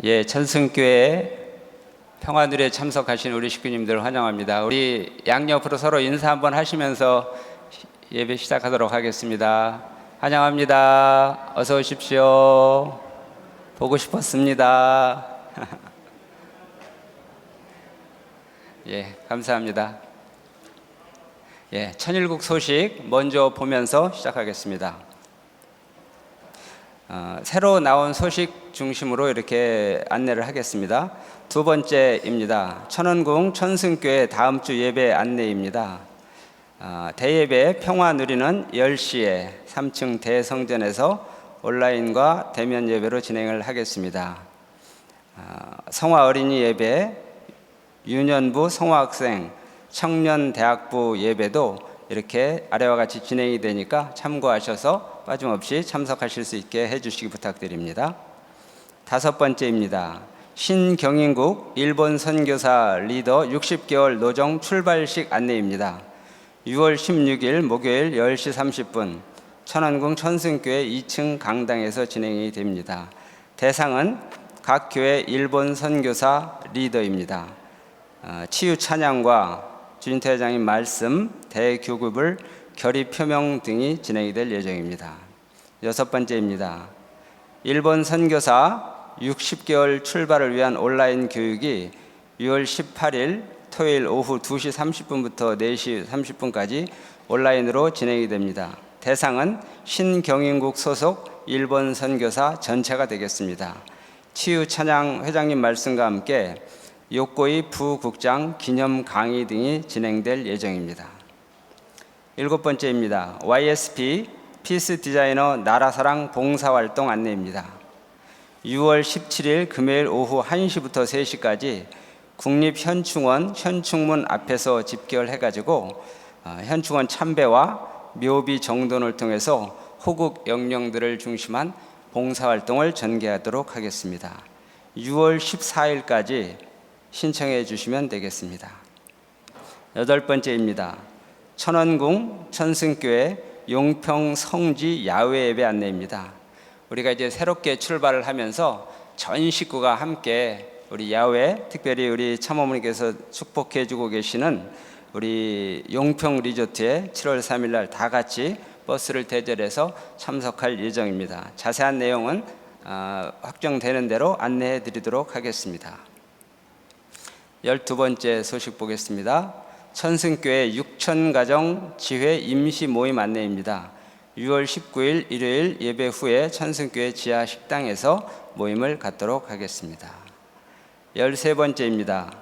예, 천승교회 평화누리에 참석하신 우리 식구님들 환영합니다. 우리 양옆으로 서로 인사 한번 하시면서 예배 시작하도록 하겠습니다. 환영합니다. 어서 오십시오. 보고 싶었습니다. 예, 감사합니다. 예, 천일국 소식 먼저 보면서 시작하겠습니다. 어, 새로 나온 소식 중심으로 이렇게 안내를 하겠습니다. 두 번째입니다. 천원궁 천승교회 다음 주 예배 안내입니다. 어, 대예배 평화 누리는 10시에 3층 대성전에서 온라인과 대면 예배로 진행을 하겠습니다. 어, 성화 어린이 예배, 유년부 성화학생, 청년대학부 예배도 이렇게 아래와 같이 진행이 되니까 참고하셔서 빠짐없이 참석하실 수 있게 해주시기 부탁드립니다. 다섯 번째입니다. 신경인국 일본 선교사 리더 60개월 노정 출발식 안내입니다. 6월 16일 목요일 10시 30분 천안궁 천승교회 2층 강당에서 진행이 됩니다. 대상은 각 교회 일본 선교사 리더입니다. 어, 치유 찬양과 주인태 회장님 말씀, 대교급을 결의 표명 등이 진행이 될 예정입니다. 여섯 번째입니다. 일본 선교사 60개월 출발을 위한 온라인 교육이 6월 18일 토요일 오후 2시 30분부터 4시 30분까지 온라인으로 진행이 됩니다. 대상은 신경인국 소속 일본 선교사 전체가 되겠습니다. 치유 찬양 회장님 말씀과 함께 욕고이 부국장 기념 강의 등이 진행될 예정입니다. 일곱 번째입니다. YSP 피스 디자이너 나라사랑 봉사활동 안내입니다. 6월 17일 금요일 오후 1시부터 3시까지 국립현충원 현충문 앞에서 집결해가지고 어, 현충원 참배와 묘비 정돈을 통해서 호국 영령들을 중심한 봉사활동을 전개하도록 하겠습니다. 6월 14일까지 신청해 주시면 되겠습니다. 여덟 번째입니다. 천원궁 천승교회 용평 성지 야외 예배 안내입니다. 우리가 이제 새롭게 출발을 하면서 전 식구가 함께 우리 야외 특별히 우리 참어머니께서 축복해 주고 계시는 우리 용평 리조트에 7월 3일 날 다 같이 버스를 대절해서 참석할 예정입니다. 자세한 내용은 아, 확정되는 대로 안내해 드리도록 하겠습니다. 열두 번째 소식 보겠습니다. 천승교회 육천가정 지회 임시 모임 안내입니다. 6월 19일 일요일 예배 후에 천승교회 지하 식당에서 모임을 갖도록 하겠습니다. 열세 번째입니다.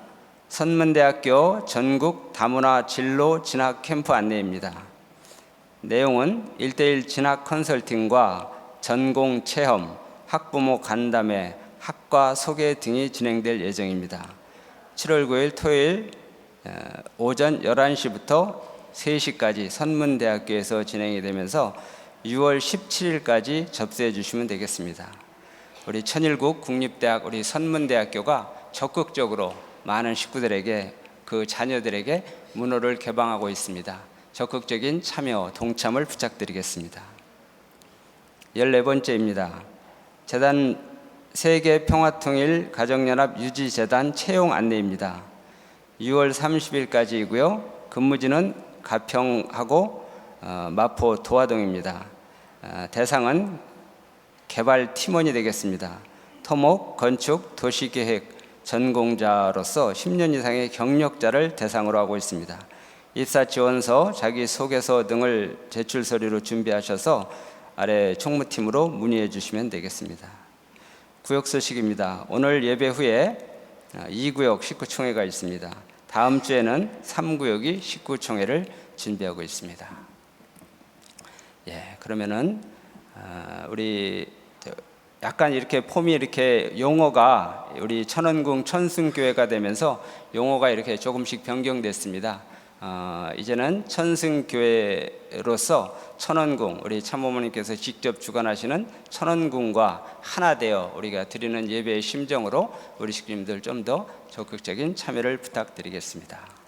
선문대학교 전국 다문화 진로 진학 캠프 안내입니다. 내용은 1대1 진학 컨설팅과 전공 체험, 학부모 간담회, 학과 소개 등이 진행될 예정입니다. 7월 9일 토요일 어, 오전 11시부터 3시까지 선문대학교에서 진행이 되면서 6월 17일까지 접수해 주시면 되겠습니다. 우리 천일국 국립대학 우리 선문대학교가 적극적으로 많은 식구들에게 그 자녀들에게 문호를 개방하고 있습니다. 적극적인 참여, 동참을 부탁드리겠습니다. 14번째입니다. 재단 세계 평화통일 가정연합 유지재단 채용 안내입니다. 6월 30일까지이고요. 근무지는 가평하고 어, 마포 도화동입니다. 어, 대상은 개발 팀원이 되겠습니다. 토목, 건축, 도시계획 전공자로서 10년 이상의 경력자를 대상으로 하고 있습니다. 입사 지원서, 자기 소개서 등을 제출 서류로 준비하셔서 아래 총무팀으로 문의해 주시면 되겠습니다. 구역 소식입니다. 오늘 예배 후에 2구역 식구총회가 있습니다. 다음 주에는 3구역이 식구총회를 준비하고 있습니다. 예, 그러면은 어, 우리 약간 이렇게 폼이 이렇게 용어가 우리 천원궁 천승교회가 되면서 용어가 이렇게 조금씩 변경됐습니다. 어, 이제는 천승교회로서 천원궁 우리 참모모님께서 직접 주관하시는 천원궁과 하나 되어 우리가 드리는 예배의 심정으로 우리 식구님들 좀 더 적극적인 참여를 부탁드리겠습니다.